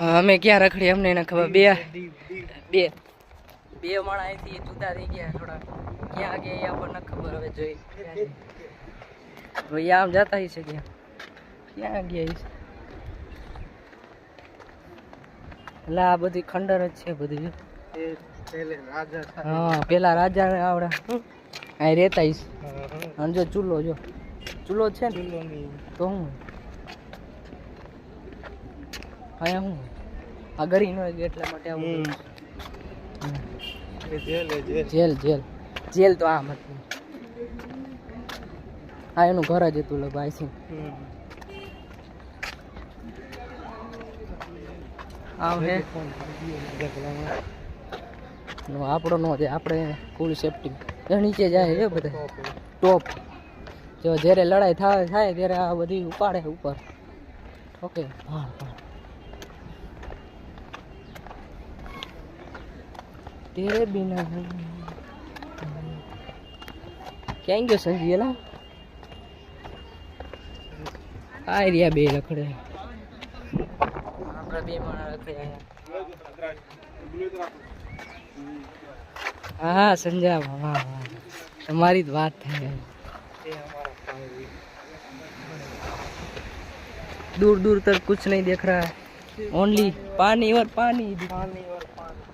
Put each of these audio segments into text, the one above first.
અમે ક્યાં રખડી અમને એને ખબર. બે. બે. બે માણા અહીંથી જુદા થઈ ગયા થોડા. ક્યાં ગયા આપણને ખબર હવે જોઈ. ભાઈ આમ જતા હશે ક્યાં? ક્યાં ગયા હશે એટલે આ બધી ખંડર જ છે બધી. હા પેલા રાજા આવડા. અહીં રહેતા હશે. અને જો ચૂલો જો. ચૂલો છે ને તો હું? અહીંયા હું? આ ગરી નો એટલા માટે આવું જેલ જેલ. જેલ તો આમ હતું આ એનું ઘર જ હતું લગભગ આઈ આમ હે. જગલામાં. નો આપણો નો છે આપણે ફૂલ સેફટી એ નીચે જાય એ બધા. ટોપ ટોપ જો જ્યારે લડાઈ થાય થાય ત્યારે આ બધી ઉપાડે ઉપર. ઓકે હા હા તેરે બિના ક્યાં ગયો સંજી એલા આ રહ્યા બે રખડે આપણા બે માણસ રખડે અહીંયા હા હા સંજા વાહ વાહ તમારી જ વાત થાય એ અમારા ભાઈ. दूर दूर तक कुछ नहीं देख रहा है ओनली पानी और पानी પાણી ઓર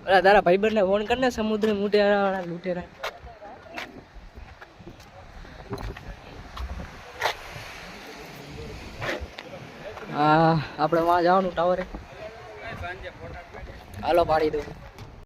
અરે તારા ભાઈ ને ફોન કરને સમુદ્ર મુટેરા વાળા લૂટેરા હા, આપણે વાં જવાનું ટાવરે હાલો પાડી દઉં.